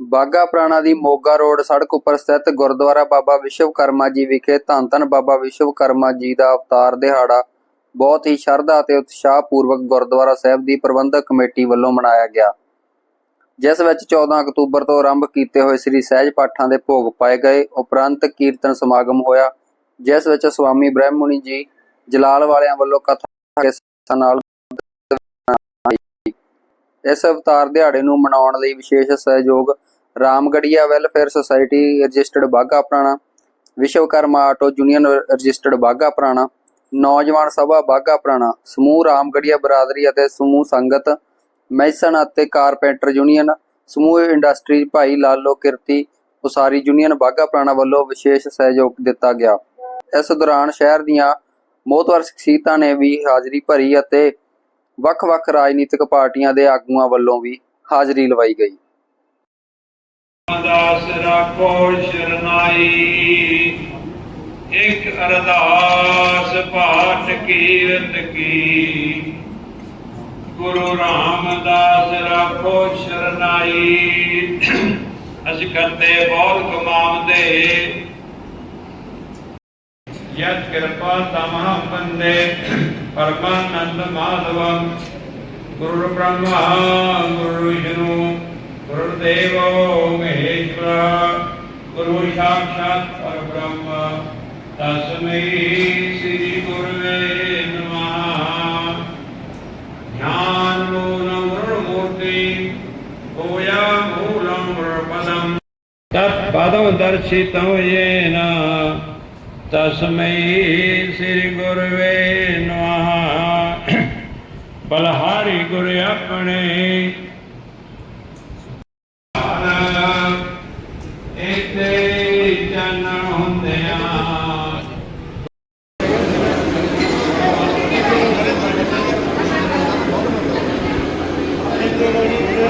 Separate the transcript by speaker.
Speaker 1: ਬਾਗਾ ਪ੍ਰਾਣਾ ਦੀ Moga road ਸੜਕ ਉੱਪਰ ਸਥਿਤ ਗੁਰਦੁਆਰਾ ਬਾਬਾ ਵਿਸ਼ਵਕਰਮਾ ਜੀ ਵਿਖੇ ਧੰਨ ਧੰਨ ਬਾਬਾ ਵਿਸ਼ਵਕਰਮਾ ਜੀ ਦਾ ਅਵਤਾਰ ਦਿਹਾੜਾ ਬਹੁਤ ਹੀ ਸ਼ਰਧਾ ਅਤੇ ਉਤਸ਼ਾਹ ਪੂਰਵਕ ਗੁਰਦੁਆਰਾ ਸਾਹਿਬ ਦੀ ਪ੍ਰਬੰਧਕ ਕਮੇਟੀ ਵੱਲੋਂ ਮਨਾਇਆ ਗਿਆ। ਜਿਸ ਵਿੱਚ 14 ਅਕਤੂਬਰ ਤੋਂ ਆਰੰਭ ਕੀਤੇ ਹੋਏ ਸ੍ਰੀ ਸਹਿਜ ਪਾਠਾਂ ਦੇ ਭੋਗ ਪਾਏ ਗਏ, ਉਪਰੰਤ ਕੀਰਤਨ ਸਮਾਗਮ ਹੋਇਆ, ਜਿਸ ਵਿੱਚ ਸਵਾਮੀ ਬ੍ਰਹਮੁਨੀ ਜੀ ਜਲਾਲ ਵਾਲਿਆਂ ਵੱਲੋਂ ਕਥਾ ਦੇ ਨਾਲ ਇਸ ਅਵਤਾਰ ਦਿਹਾੜੇ ਨੂੰ ਮਨਾਉਣ ਲਈ ਵਿਸ਼ੇਸ਼ ਸਹਿਯੋਗ Ramgarhia welfare society registered Bagha Purana Vishwakarma auto union registered Bagha Purana, ਨੌਜਵਾਨ ਸਭਾ ਬਾਗਾ ਪੁਰਾਣਾ, ਸਮੂਹ ਰਾਮਗੜੀਆ ਬਰਾਦਰੀ ਅਤੇ ਸਮੂਹ ਸੰਗਤ, ਮੈਸਨ ਅਤੇ ਕਾਰਪੈਂਟਰ ਯੂਨੀਅਨ, ਸਮੂਹ ਇੰਡਸਟਰੀ ਭਾਈ ਲਾਲੋ ਕਿਰਤੀ, ਉਸਾਰੀ ਯੂਨੀਅਨ ਬਾਗਾ ਪੁਰਾਣਾ ਵੱਲੋਂ ਵਿਸ਼ੇਸ਼ ਸਹਿਯੋਗ ਦਿੱਤਾ ਗਿਆ। ਇਸ ਦੌਰਾਨ ਸ਼ਹਿਰ ਦੀਆਂ ਮੋਹਤਵਰ ਸ਼ਖਸੀਅਤਾਂ ਨੇ ਵੀ ਹਾਜ਼ਰੀ ਭਰੀ ਅਤੇ ਵੱਖ-ਵੱਖ ਰਾਜਨੀਤਿਕ ਪਾਰਟੀਆਂ ਦੇ ਆਗੂਆਂ ਵੱਲੋਂ ਵੀ ਹਾਜ਼ਰੀ ਲਵਾਈ ਗਈ।
Speaker 2: ਦਾਸ ਰਾਖੋ ਸ਼ਰਨਾਈ। ਇੱਕ ਅਰਦਾਸ ਪਾਠ ਕੀਰਤ ਕੀ। ਗੁਰੂ ਰਾਮਦਾਸ ਰਾਖੋ ਸ਼ਰਨਾਈ। ਅਸੀਂ ਕਰਤੇ ਬਹੁਤ ਕਮਾਵਦੇ ਯਤ ਕਿਰਪਾ ਤਮਹ ਬੰਦੇ, ਪਰਮਾਨੰਦ ਮਾਧਵ। ਗੁਰੂ ਬ੍ਰਹਮਾ, ਗੁਰੂ ਵਿਸ਼ਨੂੰ ਗੁਰਦੇਵੋ। ਗੁਰੂ ਸਾਖਾਤ गुरु साक्षात् परब्रह्म तस्मै श्री गुरवे नमः ज्ञानमूलमूर्ति मूलं पदम् तत्पदं दर्शितं येन तस्मै श्रीगुरवे नमः बलहारी गुरु अपणे